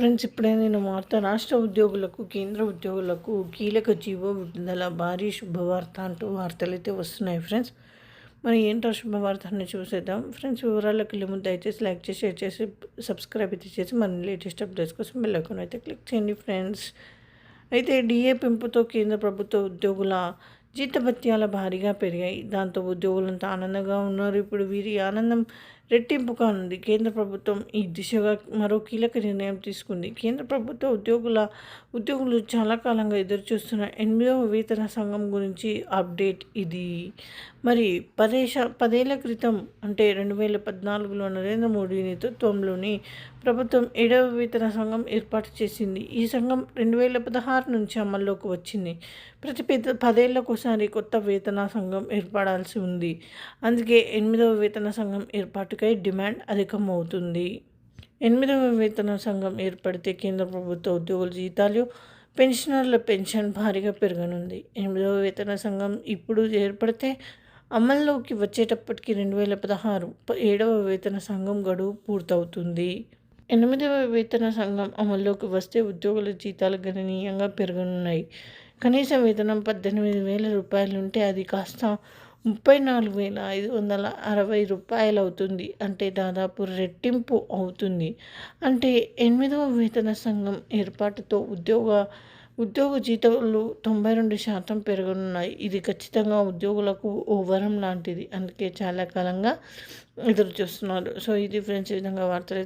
Friends ఇప్పుడే నేను వార్త రాష్ట్ర ఉద్యోగులకు కేంద్ర ఉద్యోగులకు కీలక జీవో విడుదల భారీ శుభవార్త అంటూ వార్తలు అయితే వస్తున్నాయి ఫ్రెండ్స్. మరి ఏంటో శుభవార్త అని చూసేద్దాం. ఫ్రెండ్స్ వివరాలకు వెళ్ళే ముందు దయచేసి లైక్ చేసి షేర్ చేసి సబ్స్క్రైబ్ అయితే చేసి మన లేటెస్ట్ అప్డేట్స్ కోసం బెల్ అయితే క్లిక్ చేయండి ఫ్రెండ్స్. అయితే డిఏ పెంపుతో కేంద్ర ప్రభుత్వ ఉద్యోగుల జీతభత్యాల భారీగా పెరిగాయి. దాంతో ఉద్యోగులంతా ఆనందంగా ఉన్నారు. ఇప్పుడు వీరి ఆనందం రెట్టింపుగా ఉంది కేంద్ర ప్రభుత్వం ఈ దిశగా మరో కీలక నిర్ణయం తీసుకుంది. కేంద్ర ప్రభుత్వ ఉద్యోగుల ఉద్యోగులు చాలా కాలంగా ఎదురుచూస్తున్న ఎనిమిదవ వేతన సంఘం గురించి అప్డేట్ ఇది. మరి పదేశ పదేళ్ళ క్రితం అంటే రెండు వేల పద్నాలుగులో నరేంద్ర మోడీ నేతృత్వంలోని ప్రభుత్వం ఏడవ వేతన సంఘం ఏర్పాటు చేసింది. ఈ సంఘం రెండు వేల పదహారు నుంచి అమల్లోకి వచ్చింది. ప్రతి పెద్ద పదేళ్ళకోసారి కొత్త వేతన సంఘం ఏర్పడాల్సి ఉంది. అందుకే ఎనిమిదవ వేతన సంఘం ఏర్పాటుకై డిమాండ్ అధికమవుతుంది. ఎనిమిదవ వేతన సంఘం ఏర్పడితే కేంద్ర ప్రభుత్వ ఉద్యోగుల జీతాలు పెన్షనర్ల పెన్షన్ భారీగా పెరగనుంది. ఎనిమిదవ వేతన సంఘం ఇప్పుడు ఏర్పడితే అమల్లోకి వచ్చేటప్పటికి రెండు వేల పదహారు ఏడవ వేతన సంఘం గడువు పూర్తవుతుంది. ఎనిమిదవ వేతన సంఘం అమల్లోకి వస్తే ఉద్యోగుల జీతాలు గణనీయంగా పెరగనున్నాయి. కనీస వేతనం పద్దెనిమిది వేల రూపాయలు ఉంటే అది కాస్త ముప్పై నాలుగు వేల ఐదు వందల అరవై రూపాయలు అవుతుంది అంటే దాదాపు రెట్టింపు అవుతుంది. అంటే ఎనిమిదవ వేతన సంఘం ఏర్పాటుతో ఉద్యోగ ఉద్యోగ జీతాలు తొంభై రెండు శాతం పెరగనున్నాయి. ఇది ఖచ్చితంగా ఉద్యోగులకు ఓ వరం లాంటిది. అందుకే చాలా కాలంగా ఎదురు చూస్తున్నారు సో ఇది ఫ్రెండ్స్ ఈ విధంగా వార్తలు